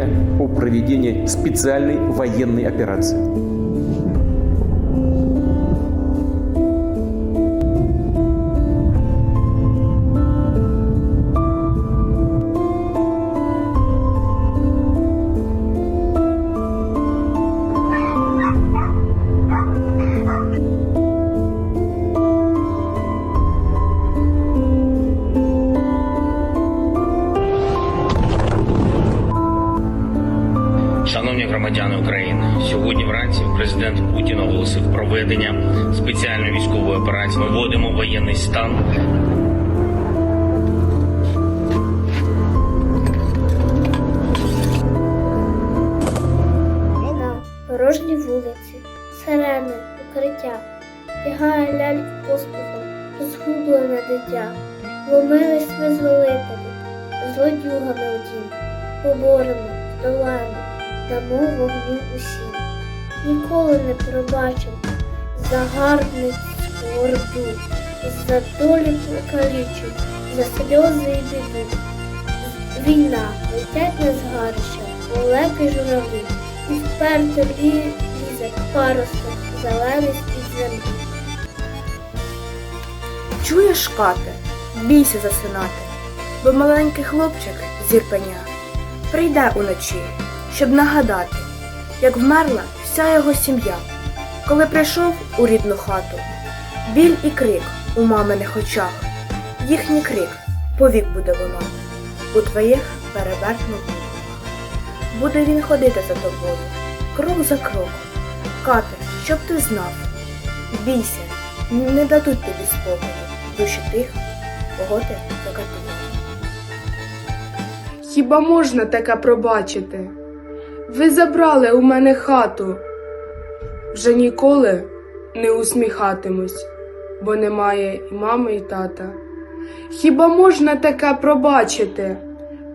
решения о проведении специальной военной операции. Шановні громадяни України, сьогодні вранці президент Путін оголосив проведення спеціальної військової операції. Ми вводимо воєнний стан. Війна, порожні вулиці, сирени, укриття, бігає ляльк поспіхом, розгублене дитя, ломились визволителі, злодюгами у дім, поборемо, здолаємо, дамо вогню усім. Ніколи не пробачив загарбницьку орду, за долі покалічив, за сльози і біду. Війна, летять на згарище, лелеки журавлі, і вперто лі- лізе паросток, зелений з-під землі. Чуєш, кате, бійся засинати, бо маленький хлопчик зірпеня прийде уночі, щоб нагадати, як вмерла вся його сім'я, коли прийшов у рідну хату. Біль і крик у маминих очах, їхній крик повік буде лунати, у твоїх перевернутих руках. Буде він ходити за тобою, крок за кроком. Кате, щоб ти знав, бійся, не дадуть тобі спокою душі тих, кого ти закатував. Хіба можна таке пробачити? Ви забрали у мене хату. Вже ніколи не усміхатимусь, бо немає і мами, і тата. Хіба можна таке пробачити?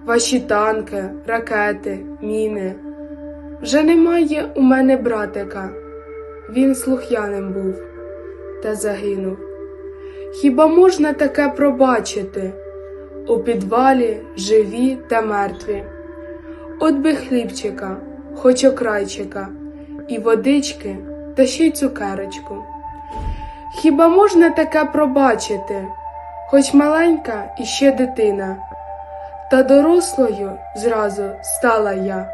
Ваші танки, ракети, міни. Вже немає у мене братика. Він слух'яним був та загинув. Хіба можна таке пробачити? У підвалі живі та мертві. От би хлібчика, хоч окрайчика, і водички, та ще й цукерочку. Хіба можна таке пробачити, хоч маленька і ще дитина, та дорослою зразу стала я,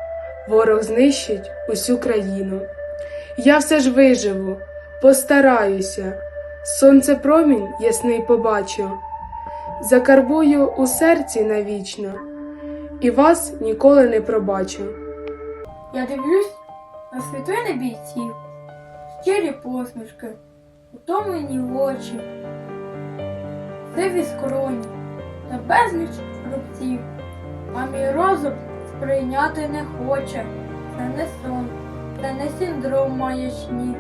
ворог знищить усю країну. Я все ж виживу, постараюся, сонце промінь ясний побачу. Закарбую у серці навічно, і вас ніколи не пробачу. Я дивлюсь на світлини бійців, щирі посмішки, утомлені очі, сиві скроні та безліч рубців, а мій розум сприйняти не хоче. Це не сон, це не синдром маячні,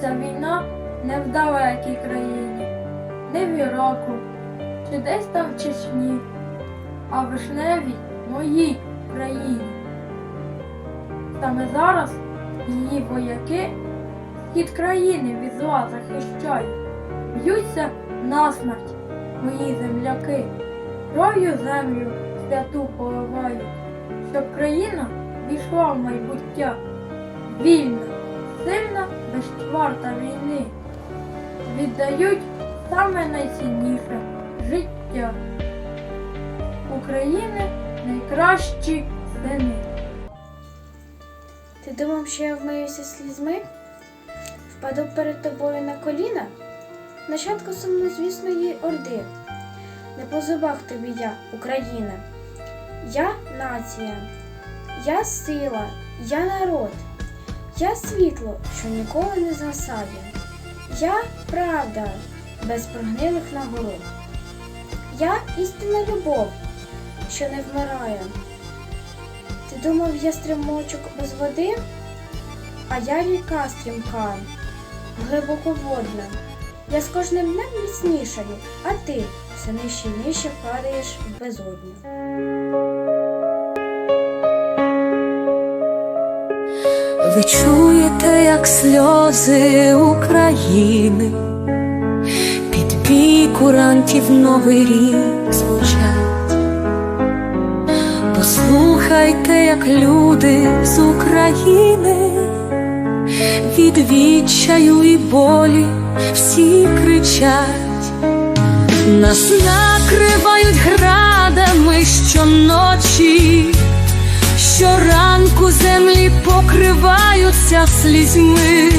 ця війна не в далекій країні, не в Іраку чи десь там в Чечні, а в вишневій моїй країні. Саме зараз її вояки схід країни від зла захищають, б'ються насмерть мої земляки, кров'ю землю святу поливають, щоб країна війшла в майбуття, вільна, сильна, безчварта війни, віддають саме найцінніше життя. України найкращі сини. Ти думав, що я вмиюся слізьми? Впаду перед тобою на коліна? Нащадку сумнозвісної орди. Не по зубах тобі я, Україна. Я нація, я сила, я народ, я світло, що ніколи не згасає. Я правда, без прогнилих нагород. Я істинна любов, що не вмирає. Ти думав, я стрімочок без води, а я ріка стрімка, глибоководна. Я з кожним днем міцнішаю, а ти все нижче і нижче падаєш в безодню. Ви чуєте, як сльози України під бій курантів новий рік звучать, Послухайте, як люди з України від відчаю і болі всі кричать, нас накривають градами щоночі, щоранку землі покриваються слізьми.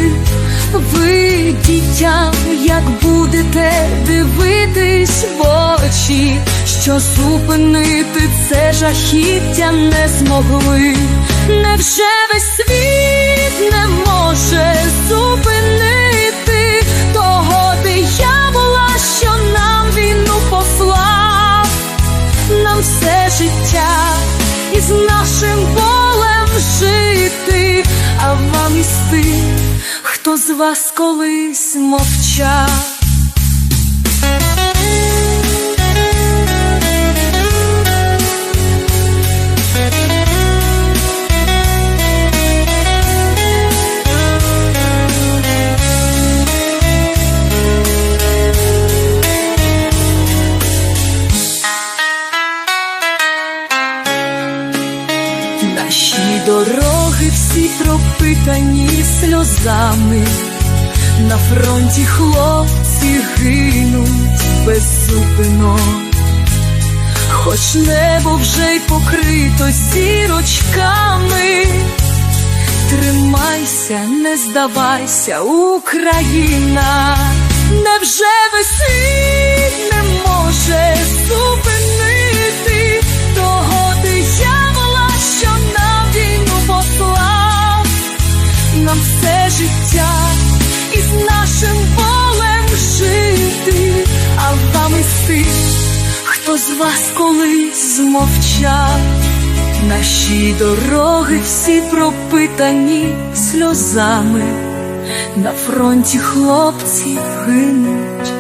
Ви, дітям, як будете дивитись в очі, що зупинити це жахіття не змогли. Невже весь світ не може зупинити того диявола, що нам війну послав? нам все життя із нашим болем жити, а вам із тим, хто з вас колись мовчав. Наші дороги всі пропитані сльозами, на фронті хлопці гинуть беззупино, хоч небо вже й покрито зірочками. Тримайся, не здавайся, Україна, невже весь світ не може зупинити колись змовчав. Наші дороги всі пропитані сльозами, на фронті хлопці гинуть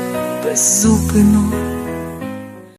беззупину.